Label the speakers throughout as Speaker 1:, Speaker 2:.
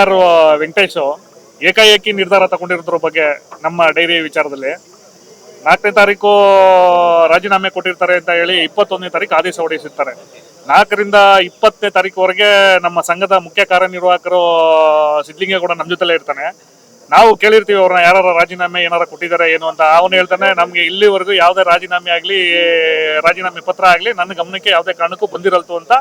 Speaker 1: R Venkatesh ಏಕಾಏಕಿ ನಿರ್ಧಾರ ತಗೊಂಡಿರೋದ್ರ ಬಗ್ಗೆ ನಮ್ಮ ಡೈರಿ ವಿಚಾರದಲ್ಲಿ ನಾಲ್ಕನೇ ತಾರೀಕು ರಾಜೀನಾಮೆ ಕೊಟ್ಟಿರ್ತಾರೆ ಅಂತ ಹೇಳಿ ಇಪ್ಪತ್ತೊಂದನೇ ತಾರೀಕು ಆದೇಶ ಹೊರಡಿಸಿರ್ತಾರೆ. ನಾಲ್ಕರಿಂದ ಇಪ್ಪತ್ತನೇ ತಾರೀಕುವರೆಗೆ ನಮ್ಮ ಸಂಘದ ಮುಖ್ಯ ಕಾರ್ಯನಿರ್ವಾಹಕರು ಸಿದ್ಲಿಂಗೇಗೌಡ ನಮ್ಮ ಜೊತೆಲೇ ಇರ್ತಾನೆ. ನಾವು ಕೇಳಿರ್ತೀವಿ ಅವ್ರನ್ನ ಯಾರು ರಾಜೀನಾಮೆ ಏನಾರ ಕೊಟ್ಟಿದ್ದಾರೆ ಏನು ಅಂತ. ಅವನು ಹೇಳ್ತಾನೆ, ನಮಗೆ ಇಲ್ಲಿವರೆಗೂ ಯಾವುದೇ ರಾಜೀನಾಮೆ ಆಗಲಿ, ರಾಜೀನಾಮೆ ಪತ್ರ ಆಗಲಿ ನನ್ನ ಗಮನಕ್ಕೆ ಯಾವುದೇ ಕಾರಣಕ್ಕೂ ಬಂದಿರಲ್ತು ಅಂತ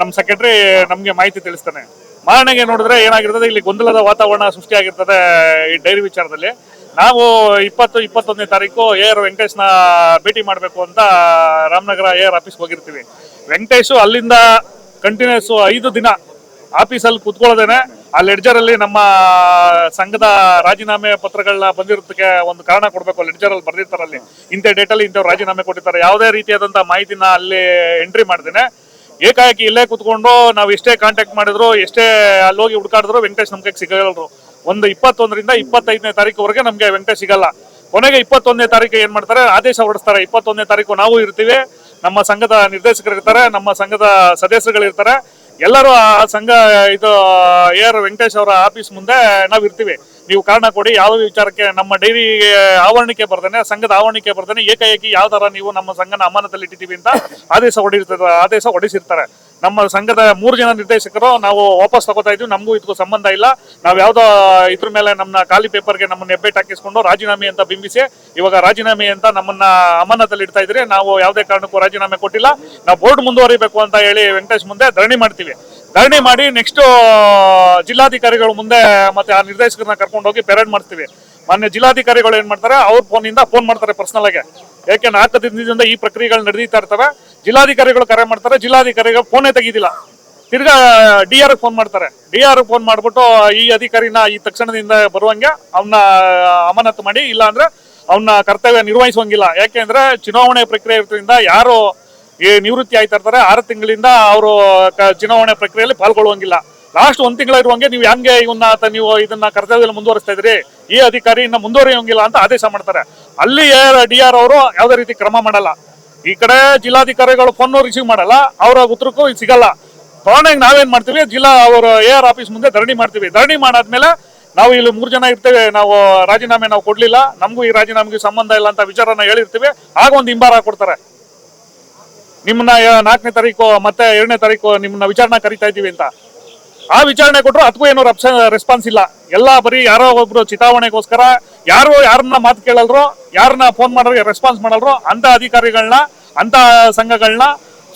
Speaker 1: ನಮ್ಮ ಸೆಕ್ರೆಟ್ರಿ ನಮಗೆ ಮಾಹಿತಿ ತಿಳಿಸ್ತಾನೆ. ಮಾರನೆಗೆ ನೋಡಿದ್ರೆ ಏನಾಗಿರ್ತದೆ, ಇಲ್ಲಿ ಗೊಂದಲದ ವಾತಾವರಣ ಸೃಷ್ಟಿಯಾಗಿರ್ತದೆ ಈ ಡೈರಿ ವಿಚಾರದಲ್ಲಿ. ನಾವು ಇಪ್ಪತ್ತು, ಇಪ್ಪತ್ತೊಂದನೇ ತಾರೀಕು ಎ ಆರ್ ವೆಂಕಟೇಶ್ನ ಭೇಟಿ ಮಾಡಬೇಕು ಅಂತ ರಾಮನಗರ ಎ ಆರ್ ಆಫೀಸ್ಗೆ ಹೋಗಿರ್ತೀವಿ. ವೆಂಕಟೇಶು ಅಲ್ಲಿಂದ ಕಂಟಿನ್ಯೂಸ್ ಐದು ದಿನ ಆಫೀಸಲ್ಲಿ ಕುತ್ಕೊಳ್ಳೋದೇನೆ, ಆ ಲೆಡ್ಜರ್ ಅಲ್ಲಿ ನಮ್ಮ ಸಂಘದ ರಾಜೀನಾಮೆ ಪತ್ರಗಳನ್ನ ಬಂದಿರೋದಕ್ಕೆ ಒಂದು ಕಾರಣ ಕೊಡಬೇಕು ಲೆಡ್ಜರ್ ಅಲ್ಲಿ ಬರ್ದಿರ್ತಾರೆ ಅಲ್ಲಿ ಇಂಥ ಡೇಟಲ್ಲಿ ಇಂಥವ್ರು ರಾಜೀನಾಮೆ ಕೊಟ್ಟಿರ್ತಾರೆ. ಯಾವುದೇ ರೀತಿಯಾದಂಥ ಮಾಹಿತಿನ ಅಲ್ಲಿ ಎಂಟ್ರಿ ಮಾಡ್ದೇನೆ. ಏಕಾಏಕಿ ಇಲ್ಲೇ ಕುತ್ಕೊಂಡು ನಾವು ಎಷ್ಟೇ ಕಾಂಟ್ಯಾಕ್ಟ್ ಮಾಡಿದ್ರು, ಎಷ್ಟೇ ಅಲ್ಲಿ ಹೋಗಿ ಹುಡುಕಾಡಿದ್ರು ವೆಂಕಟೇಶ್ ನಮ್ಗೆ ಸಿಗಲ್ರು. ಒಂದು ಇಪ್ಪತ್ತೊಂದರಿಂದ ಇಪ್ಪತ್ತೈದನೇ ತಾರೀಕುವರೆಗೆ ನಮಗೆ ವೆಂಕಟೇಶ್ ಸಿಗಲ್ಲ. ಕೊನೆಗೆ ಇಪ್ಪತ್ತೊಂದನೇ ತಾರೀಕು ಏನು ಮಾಡ್ತಾರೆ? ಆದೇಶ ಹೊರಡಿಸ್ತಾರೆ. ಇಪ್ಪತ್ತೊಂದನೇ ತಾರೀಕು ನಾವು ಇರ್ತೀವಿ. ನಮ್ಮ ಸಂಘದ ನಿರ್ದೇಶಕರು ಇರ್ತಾರೆ ನಮ್ಮ ಸಂಘದ ಸದಸ್ಯರುಗಳು ಇರ್ತಾರೆ ಎಲ್ಲರೂ ಆ ಸಂಘ, ಇದು ಎ ಆರ್ ವೆಂಕಟೇಶ್ ಅವರ ಆಫೀಸ್ ಮುಂದೆ ನಾವು ಇರ್ತೀವಿ. ನೀವು ಕಾರಣ ಕೊಡಿ, ಯಾವ ವಿಚಾರಕ್ಕೆ ನಮ್ಮ ಡೈರಿ ಆವರಣಕ್ಕೆ ಬರ್ತಾನೆ, ಸಂಘದ ಆವರಣಕ್ಕೆ ಬರ್ತಾನೆ, ಏಕಾಏಕಿ ಯಾವ ತರ ನೀವು ನಮ್ಮ ಸಂಘನ ಅಮಾನತಲ್ಲಿ ಇಟ್ಟಿದ್ದೀವಿ ಅಂತ ಆದೇಶ ಹೊಡಿರ್ತಾರೆ ಆದೇಶ ಹೊಡಿಸಿರ್ತಾರೆ ನಮ್ಮ ಸಂಘದ ಮೂರು ಜನ ನಿರ್ದೇಶಕರು ನಾವು ವಾಪಸ್ ತಗೋತಾ ಇದೀವಿ ನಮಗೂ ಇದಕ್ಕೂ ಸಂಬಂಧ ಇಲ್ಲ. ನಾವು ಯಾವುದೋ ಇದ್ರ ಮೇಲೆ ನಮ್ಮ ಖಾಲಿ ಪೇಪರ್ಗೆ ನಮ್ಮನ್ನ ಹೆಬ್ಬೆಟ್ ಹಾಕಿಸ್ಕೊಂಡು ರಾಜೀನಾಮೆ ಅಂತ ಬಿಂಬಿಸಿ, ಇವಾಗ ರಾಜೀನಾಮೆ ಅಂತ ನಮ್ಮನ್ನ ಅಮಾನತಲ್ಲಿ ಇಡ್ತಾ ಇದ್ರೆ, ನಾವು ಯಾವುದೇ ಕಾರಣಕ್ಕೂ ರಾಜೀನಾಮೆ ಕೊಟ್ಟಿಲ್ಲ. ನಾವು ಬೋರ್ಡ್ ಮುಂದುವರಿಬೇಕು ಅಂತ ಹೇಳಿ ವೆಂಕಟೇಶ್ ಮುಂದೆ ಧರಣಿ ಮಾಡ್ತೀವಿ. ಧರಣಿ ಮಾಡಿ ನೆಕ್ಸ್ಟ್ ಜಿಲ್ಲಾಧಿಕಾರಿಗಳು ಮುಂದೆ ಮತ್ತೆ ಆ ನಿರ್ದೇಶಕರನ್ನ ಕರ್ಕೊಂಡು ಹೋಗಿ ಪೆರೇಡ್ ಮಾಡ್ತೀವಿ. ಮಾನ್ಯ ಜಿಲ್ಲಾಧಿಕಾರಿಗಳು ಏನ್ ಮಾಡ್ತಾರೆ? ಅವ್ರ ಫೋನಿಂದ ಫೋನ್ ಮಾಡ್ತಾರೆ ಪರ್ಸನಲ್ ಆಗಿ. ಯಾಕೆ ನಾಲ್ಕು ದಿನದಿಂದ ಈ ಪ್ರಕ್ರಿಯೆಗಳು ನಡೀತಾ ಇರ್ತವೆ? ಜಿಲ್ಲಾಧಿಕಾರಿಗಳು ಕರೆ ಮಾಡ್ತಾರೆ, ಜಿಲ್ಲಾಧಿಕಾರಿಗಳು ಫೋನೇ ತೆಗೀದಿಲ್ಲ. ತಿರ್ಗಾ ಡಿ ಆರ್ ಫೋನ್ ಮಾಡ್ತಾರೆ. ಡಿ ಆರ್ ಫೋನ್ ಮಾಡ್ಬಿಟ್ಟು, ಈ ಅಧಿಕಾರಿನ ಈ ತಕ್ಷಣದಿಂದ ಬರುವಂಗೆ ಅವನ್ನ ಅಮಾನತು ಮಾಡಿ ಇಲ್ಲ ಅಂದ್ರೆ ಅವನ್ನ ಕರ್ತವ್ಯ ನಿರ್ವಹಿಸುವಂಗಿಲ್ಲ. ಯಾಕೆಂದ್ರೆ ಚುನಾವಣೆ ಪ್ರಕ್ರಿಯೆ ಇರೋದ್ರಿಂದ ಯಾರು ಈ ನಿವೃತ್ತಿ ಆಯ್ತಾ ಇರ್ತಾರೆ, ಆರು ತಿಂಗಳಿಂದ ಅವರು ಚುನಾವಣೆ ಪ್ರಕ್ರಿಯೆಯಲ್ಲಿ ಪಾಲ್ಗೊಳ್ಳುವಂಗಿಲ್ಲ. ಲಾಸ್ಟ್ ಒಂದ್ ತಿಂಗಳ ಇರುವಂಗೆ ನೀವು ಹೆಂಗೆ ಇವನ್ನ ನೀವು ಇದನ್ನ ಕರ್ತವ್ಯದಲ್ಲಿ ಮುಂದುವರಿಸ್ತಾ ಇದ್ರಿ ಈ ಅಧಿಕಾರಿ ಇನ್ನ ಮುಂದುವರಿಯೋಂಗಿಲ್ಲ ಅಂತ ಆದೇಶ ಮಾಡ್ತಾರೆ. ಅಲ್ಲಿ ಡಿ ಆರ್ ಅವರು ಯಾವುದೇ ರೀತಿ ಕ್ರಮ ಮಾಡಲ್ಲ. ಈ ಕಡೆ ಜಿಲ್ಲಾಧಿಕಾರಿಗಳು ಫೋನ್ ರಿಸೀವ್ ಮಾಡಲ್ಲ, ಅವರ ಉತ್ತರಕ್ಕೂ ಇದು ಸಿಗಲ್ಲ. ತಗೊಂಡಾಗ ನಾವೇನ್ ಮಾಡ್ತೀವಿ? ಜಿಲ್ಲಾ ಅವರ ಎ ಆರ್ ಆಫೀಸ್ ಮುಂದೆ ಧರಣಿ ಮಾಡ್ತೀವಿ. ಧರಣಿ ಮಾಡಾದ್ಮೇಲೆ ನಾವು ಇಲ್ಲಿ ಮೂರು ಜನ ಇರ್ತೇವೆ, ನಾವು ರಾಜೀನಾಮೆ ನಾವು ಕೊಡ್ಲಿಲ್ಲ, ನಮಗೂ ಈ ರಾಜೀನಾಮೆಗೆ ಸಂಬಂಧ ಇಲ್ಲ ಅಂತ ವಿಚಾರನ ಹೇಳಿರ್ತೀವಿ. ಆಗ ಒಂದು ಹಿಂಬಾರ ಕೊಡ್ತಾರೆ ನಿಮ್ಮನ್ನ ನಾಲ್ಕನೇ ತಾರೀಕು ಮತ್ತೆ ಎರಡನೇ ತಾರೀಕು ನಿಮ್ಮನ್ನ ವಿಚಾರಣೆ ಕರಿತಾ ಇದ್ದೀವಿ ಅಂತ. ಆ ವಿಚಾರಣೆ ಕೊಟ್ಟರು ಅದಕ್ಕೂ ಏನು ರೆಸ್ಪಾನ್ಸ್ ಇಲ್ಲ. ಎಲ್ಲ ಬರೀ ಯಾರೋ ಒಬ್ರು ಚಿತಾವಣೆಗೋಸ್ಕರ, ಯಾರು ಯಾರನ್ನ ಮಾತು ಕೇಳಲ್ರೋ, ಯಾರನ್ನ ಫೋನ್ ಮಾಡೋರಿಗೆ ರೆಸ್ಪಾನ್ಸ್ ಮಾಡಲ್ರೋ ಅಂತ ಅಧಿಕಾರಿಗಳನ್ನ ಅಂತ ಸಂಘಗಳನ್ನ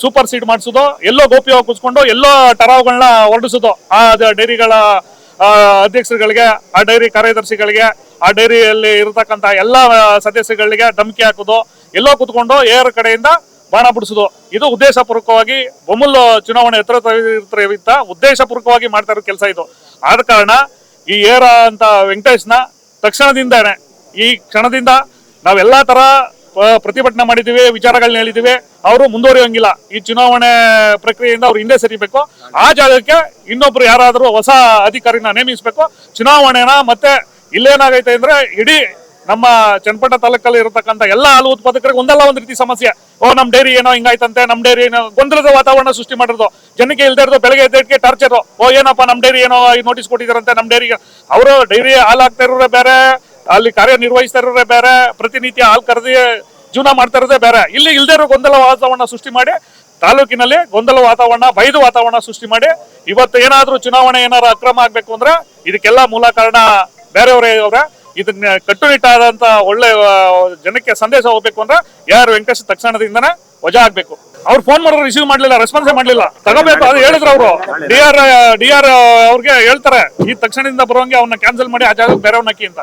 Speaker 1: ಸೂಪರ್ ಸೀಡ್ ಮಾಡಿಸೋದು, ಎಲ್ಲೋ ಗೋಪ್ಯವಾಗಿ ಕೂತ್ಕೊಂಡು, ಎಲ್ಲೋ ಟರಾವ್ಗಳನ್ನ ಹೊರಡಿಸೋದು. ಆ ಡೈರಿಗಳ ಅಧ್ಯಕ್ಷರುಗಳಿಗೆ, ಆ ಡೈರಿ ಕಾರ್ಯದರ್ಶಿಗಳಿಗೆ, ಆ ಡೈರಿಯಲ್ಲಿ ಇರತಕ್ಕಂತ ಎಲ್ಲ ಸದಸ್ಯಗಳಿಗೆ ಧಮಕಿ ಹಾಕೋದು. ಎಲ್ಲೋ ಕೂತ್ಕೊಂಡು, ಏರ್ ಕಡೆಯಿಂದ ಬಾಣ ಬಿಡಿಸೋದು. ಇದು ಉದ್ದೇಶಪೂರ್ವಕವಾಗಿ ಬೊಮ್ಮಲ್ ಚುನಾವಣೆ ಎತ್ತರ ಇರ್ತ ಉದ್ದೇಶಪೂರ್ವಕವಾಗಿ ಮಾಡ್ತಾ ಇರೋ ಕೆಲಸ ಇದು. ಆದ ಕಾರಣ ಈ ಏರ ಅಂತ ವೆಂಕಟೇಶ್ನ ತಕ್ಷಣದಿಂದಾನೆ, ಈ ಕ್ಷಣದಿಂದ ನಾವೆಲ್ಲಾ ತರ ಪ್ರತಿಭಟನೆ ಮಾಡಿದ್ದೀವಿ ವಿಚಾರಗಳನ್ನ ಹೇಳಿದ್ದೀವಿ, ಅವರು ಮುಂದುವರಿಯೋಂಗಿಲ್ಲ. ಈ ಚುನಾವಣೆ ಪ್ರಕ್ರಿಯೆಯಿಂದ ಅವ್ರು ಹಿಂದೆ ಸರಿಬೇಕು. ಆ ಜಾಗಕ್ಕೆ ಇನ್ನೊಬ್ರು ಯಾರಾದರೂ ಹೊಸ ಅಧಿಕಾರಿನ ನೇಮಿಸಬೇಕು. ಚುನಾವಣೆನ ಮತ್ತೆ ಇಲ್ಲೇನಾಗೈತೆ ಅಂದ್ರೆ ಇಡೀ ನಮ್ಮ ಚನ್ನಪಟ್ಟ ತಾಲೂಕಲ್ಲಿ ಇರತಕ್ಕಂತ ಎಲ್ಲ ಹಾಲು ಉತ್ಪಾದಕರಿಗೆ ಒಂದಲ್ಲ ಒಂದ್ ರೀತಿ ಸಮಸ್ಯೆ. ಓ, ನಮ್ ಡೈರಿ ಏನೋ ಹಿಂಗಾಯ್ತಂತೆ, ನಮ್ ಡೈರಿ ಏನೋ ಗೊಂದಲದ ವಾತಾವರಣ ಸೃಷ್ಟಿ ಮಾಡಿರೋದು. ಜನಕ್ಕೆ ಇಲ್ದೇ ಇರೋದು, ಬೆಳಗ್ಗೆ ಎದ್ದೇಟ್ಗೆ ಟಾರ್ಚರ್. ಓ, ಏನಪ್ಪ, ನಮ್ ಡೈರಿ ಏನೋ ನೋಟಿಸ್ ಕೊಟ್ಟಿದಾರಂತೆ, ನಮ್ ಡೈರಿಗೆ ಅವರು ಡೈರಿ ಹಾಲು ಹಾಕ್ತಾ ಇರೋರೇ ಬೇರೆ, ಅಲ್ಲಿ ಕಾರ್ಯನಿರ್ವಹಿಸ್ತಾ ಇರೋರೇ ಬೇರೆ, ಪ್ರತಿನಿತ್ಯ ಹಾಲು ಕರೆದಿ ಜೀವನ ಮಾಡ್ತಾ ಇರೋದೇ ಬೇರೆ. ಇಲ್ಲಿ ಇಲ್ದೇ ಇರೋ ಗೊಂದಲ ವಾತಾವರಣ ಸೃಷ್ಟಿ ಮಾಡಿ, ತಾಲೂಕಿನಲ್ಲಿ ಗೊಂದಲ ವಾತಾವರಣ, ಬೈದು ವಾತಾವರಣ ಸೃಷ್ಟಿ ಮಾಡಿ, ಇವತ್ತು ಏನಾದ್ರೂ ಚುನಾವಣೆ ಏನಾದ್ರು ಅಕ್ರಮ ಆಗ್ಬೇಕು ಅಂದ್ರೆ ಇದಕ್ಕೆಲ್ಲ ಮೂಲ ಕಾರಣ ಬೇರೆಯವರೇ ಅವ್ರೆ. ಇದನ್ನ ಕಟ್ಟುನಿಟ್ಟಾದಂತ ಒಳ್ಳೆ ಜನಕ್ಕೆ ಸಂದೇಶ ಹೋಗ್ಬೇಕು ಅಂದ್ರೆ ಯಾರು ವೆಂಕಟೇಶ್ ತಕ್ಷಣದಿಂದನೇ ವಜಾ ಆಗ್ಬೇಕು. ಅವ್ರು ಫೋನ್ ಮಾಡಿದ್ರೆ ರಿಸೀವ್ ಮಾಡ್ಲಿಲ್ಲ ರೆಸ್ಪಾನ್ಸ್ ಮಾಡ್ಲಿಲ್ಲ. ತಗೋಬೇಕು ಅದು ಹೇಳಿದ್ರು ಅವರು. ಡಿ ಆರ್ ಡಿ ಆರ್ ಅವ್ರಿಗೆ ಹೇಳ್ತಾರೆ. ಈ ತಕ್ಷಣದಿಂದ ಬರುವಂಗೆ ಅವನ್ನ ಕ್ಯಾನ್ಸಲ್ ಮಾಡಿ ಆ ಜಾಗಕ್ಕೆ ಬೇರೆ ಹಾಕಿ ಅಂತ.